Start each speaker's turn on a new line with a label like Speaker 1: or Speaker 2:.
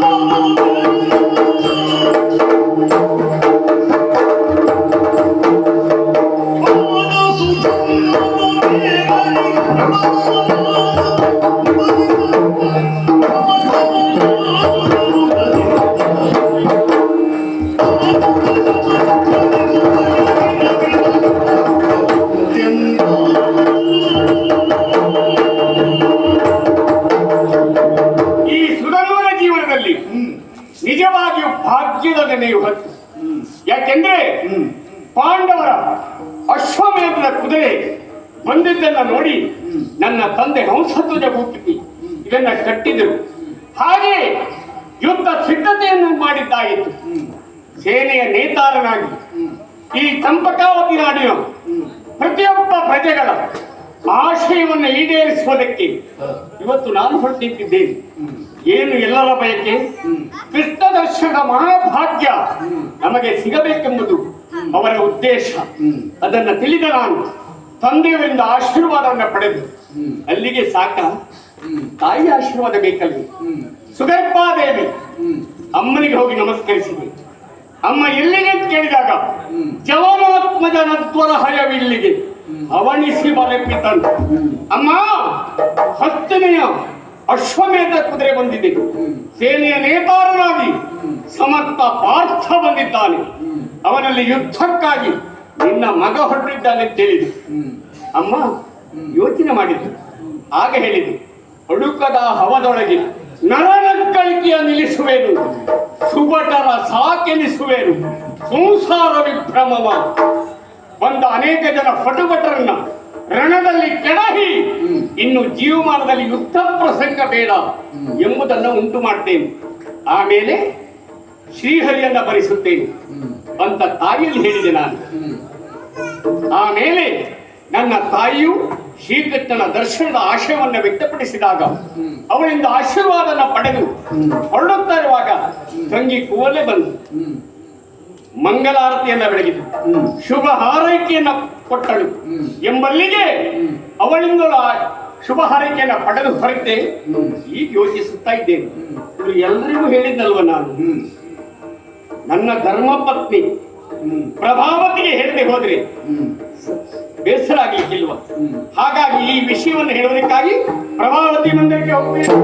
Speaker 1: Oh. ಕೈಯನ್ನೇ ಇವತ್ತು ಯಾಕೆಂದ್ರೆ ಪಾಂಡವರ ಅಶ್ವಮೇಧದ ಕುದುರೆ ಬಂದಿದ್ದನ್ನ ನೋಡಿ ನನ್ನ ತಂದೆ ಹಂಸಧ್ವಜ ಹುಟ್ಟಿ ಇದನ್ನ ಕಟ್ಟಿದರು. ಹಾಗೆ ಯುದ್ಧ ಸಿದ್ಧತೆಯನ್ನು ಮಾಡಿದ್ದಾಯಿತು. ಸೇನೆಯ ನೇತಾರನಾಗಿ. ಈ ಚಂಪಕಾವತಿ ನಾಡಿನ ಪ್ರತಿಯೊಬ್ಬ ಪ್ರಜೆಗಳ ಆಶಯವನ್ನು ಈಡೇರಿಸುವುದಕ್ಕೆ ಇವತ್ತು ನಾನು ಹೊರಟಿದ್ದೇನೆ ಏನು ಎಲ್ಲರ ಬಯಕೆ? ದರ್ಶನ ಮಹಾಭಾಗ್ಯ ನಮಗೆ ಸಿಗಬೇಕೆಂಬುದು ಅವರ ಉದ್ದೇಶ. ಅದನ್ನ ತಿಳಿದ ನಾನು ತಂದೆಯವರಿಂದ ಆಶೀರ್ವಾದವನ್ನು ಪಡೆದು ಅಲ್ಲಿಗೆ ಸಾಕ. ತಾಯಿ ಆಶೀರ್ವಾದ ಬೇಕಲ್ಲಿ ಸುಗರ್ಭಾದೇವಿ ಅಮ್ಮನಿಗೆ ಹೋಗಿ ನಮಸ್ಕರಿಸಿದೆ. ಅಮ್ಮ ಎಲ್ಲಿಗೆ ಅಂತ ಕೇಳಿದಾಗ ಜವನಾತ್ಮದ ನತ್ವರ ಹಯವಿಲ್ಲಿಗೆ ಅವಣಿಸಿ ಬರಪಿತನು ಅಮ್ಮ ಹತ್ತನೆಯ ಅಶ್ವಮೇಧ ಕುದುರೆ ಬಂದಿದೆ. ಸೇನೆಯ ನೇತಾರನಾಗಿ ಸಮರ್ಥ ಪಾರ್ಥ ಬಂದಿದ್ದಾನೆ. ಅವನಲ್ಲಿ ಯುದ್ಧಕ್ಕಾಗಿ ನಿನ್ನ ಮಗ ಹೊರಟಿದ್ದಾನೆ ಹೇಳಿದೆ. ಅಮ್ಮ, ಯೋಚನೆ ಮಾಡಿದ್ದು ಆಗ ಹೇಳಿದೆ ಅಡುಕದ ಹವದೊಳಗೆ ನರನಕ್ಕಳಿಕೆಯ ನಿಲ್ಲಿಸುವೆನು. ಸುಬಟರ ಸಾಕೆನಿಸುವೆನು. ಸಂಸಾರ ವಿಭ್ರಮವ. ಬಂದ ಅನೇಕ ಜನ ಪಟುಭಟರನ್ನ ರಣದಲ್ಲಿ ಕೆಡಹಿ. ಇನ್ನು ಜೀವಮಾನದಲ್ಲಿ ಯುದ್ಧ ಪ್ರಸಂಗ ಬೇಡ ಎಂಬುದನ್ನು ಉಂಟು ಮಾಡ್ತೇನೆ. ಆಮೇಲೆ ಶ್ರೀಹರಿಯನ್ನ ಭರಿಸುತ್ತೇನೆ ಅಂತ ತಾಯಿಯಲ್ಲಿ ಹೇಳಿದೆ ನಾನು. ಆಮೇಲೆ ನನ್ನ ತಾಯಿಯು ಶ್ರೀಕೃಷ್ಣನ ದರ್ಶನದ ಆಶಯವನ್ನು ವ್ಯಕ್ತಪಡಿಸಿದಾಗ ಅವರಿಂದ ಆಶೀರ್ವಾದನ ಪಡೆದು ಹೊರಡುತ್ತಾ ಇರುವಾಗ ತಂಗಿ ಕೂವಲೇ ಬಂದು. ಮಂಗಲಾರತಿಯನ್ನ ಬೆಳಗಿದ್ರು ಶುಭ ಹಾರೈಕೆಯನ್ನ ಕೊಟ್ಟಳು. ಎಂಬಲ್ಲಿಗೆ ಅವಳಿಂದ ಶುಭ ಹಾರೈಕೆಯನ್ನ ಪಡೆದು ಹೊರತೆ ಈಗ ಯೋಚಿಸುತ್ತಾ ಇದ್ದೇನೆ. ಇದು ಎಲ್ರಿಗೂ ಹೇಳಿದ್ದಲ್ವ ನಾನು? ನನ್ನ ಧರ್ಮಪತ್ನಿ ಪ್ರಭಾವತಿಗೆ ಹೇಳದೆ ಹೋದ್ರೆ ಬೇಸರ ಆಗ್ಲಿಕ್ಕಿಲ್ವ ಹಾಗಾಗಿ ಈ ವಿಷಯವನ್ನು ಹೇಳುವುದಕ್ಕಾಗಿ ಪ್ರಭಾವತಿ ಮಂದಿರಕ್ಕೆ ಹೋಗ್ಬೇಕು.